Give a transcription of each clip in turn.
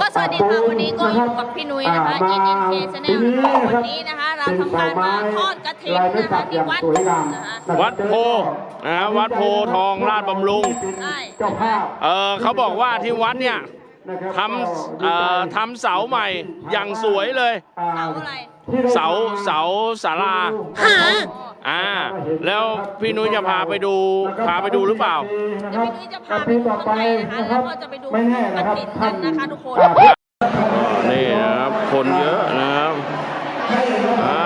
ก็สวัสดีค่ะวันนี้ก็อยู่กับพี่นุ้ยนะคะอ่ายินมาดีเคชแนลปีนี้นะครับวันนี้นะคะเราทำการมาทอดกระถิ่นลายไม้นะสัคะกอที่ย่างวัดสวยงามนะคะวัดโพนะฮะวัดโพทองราชบำรุงใช่เจ้าภาพเออเขาบอกว่าที่วัดเนี่ยนะครับทำเอ่อทำเสาใหม่อย่างสวยเลย เสาอะไร เสาเสาศาลา อ่า แล้วพี่นุ้ยจะพาไปดู พาไปดูหรือเปล่า เดี๋ยวพี่นุ้ยจะพาไปดูข้างในนะคะแล้วก็จะไปดูไม่แน่นะกครัระบถิ่นกันนะคะทุกคนอ่านี่นะครับ คนเยอะนะครับ อ่า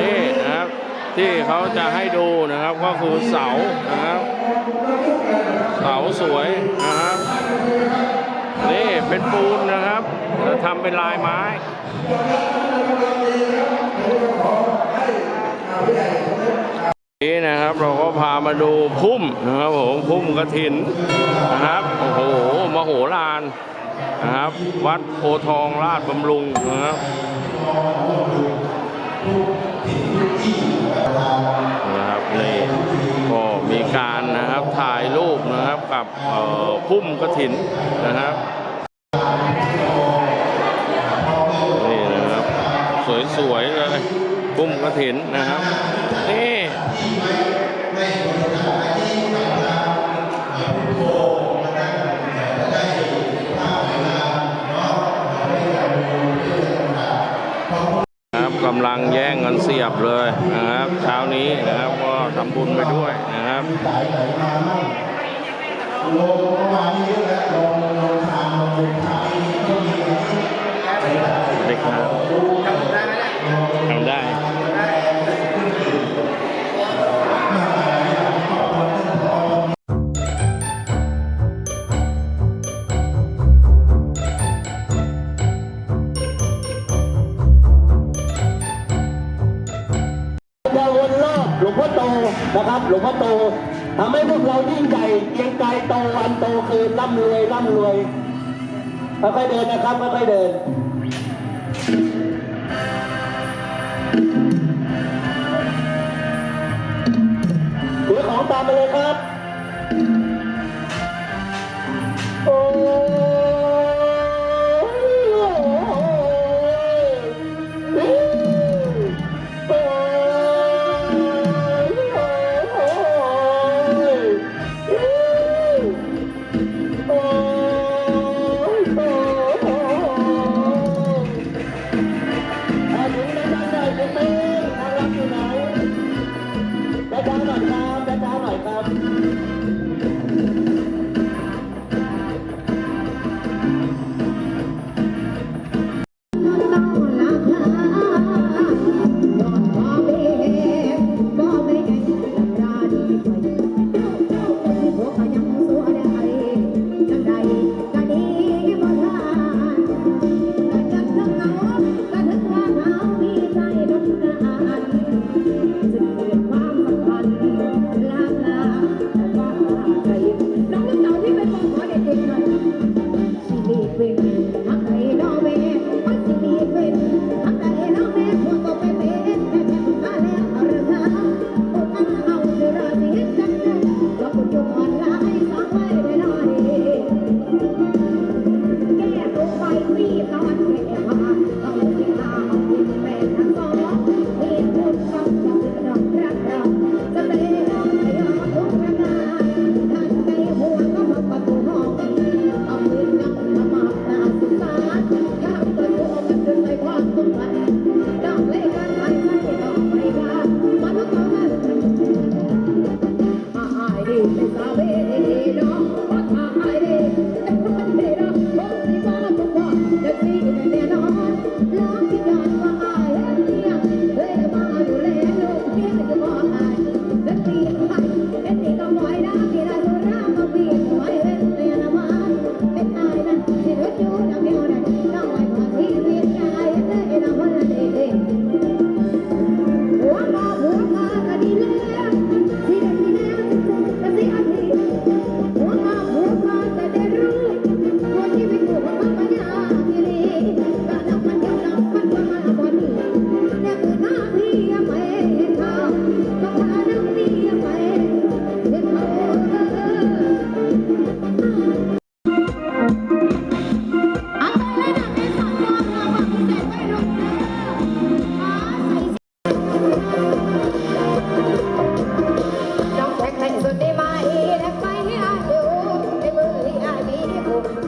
นี่นะครับ ที่เขาจะให้ดูนะครับก็คือเสานะครับ เสาสวยนะครับ นี่เป็นปูนนะครับแล้วทำเป็นลายไม้นี่นะครับเราก็พา มาดูพุ่มนะครับผมพุ่มกระถินนะครับโอ้โหมโหฬารนะครับ วัดโพทองราชบำรุงนะครับนะครับนี่ก็มีการนะครับถ่ายรูปนะครับกับเอ่อพุ่มกระถินนะครับนี่นะครับ สวยๆเลยพุ่มกระถินนะครับนี่ำลังแย่งกันเสียบเลยนะครับ เช้านี้นะครับก็ทำบุญไปด้วยนะครับเด็กครับท นะครับหลวงพ่อโตทำให้พวกเรายิ่งใหญ่เกียงไกรโตวันโตคืนร่ำรวยร่ำรวยค่อยๆเดินนะครับค่อยๆเดินถือของตามไปเลยครับ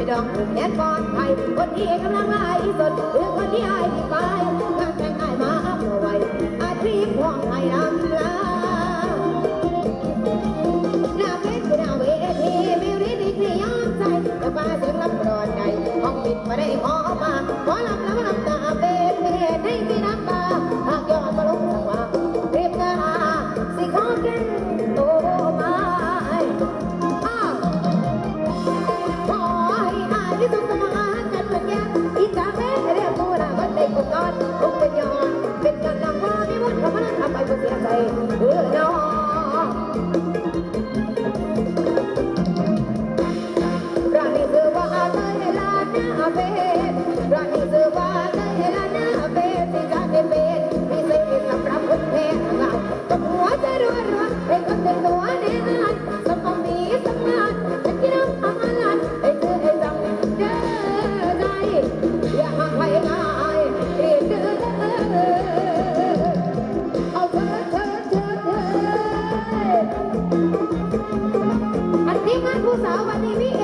ไม่ดองแน่ก่อนใครคนที่กำลังไล่สดหรือคนที่อายไปกลางแข่งไายมาเอาไว้อาทชีพของไทยนำลา ผู้สาววันนี้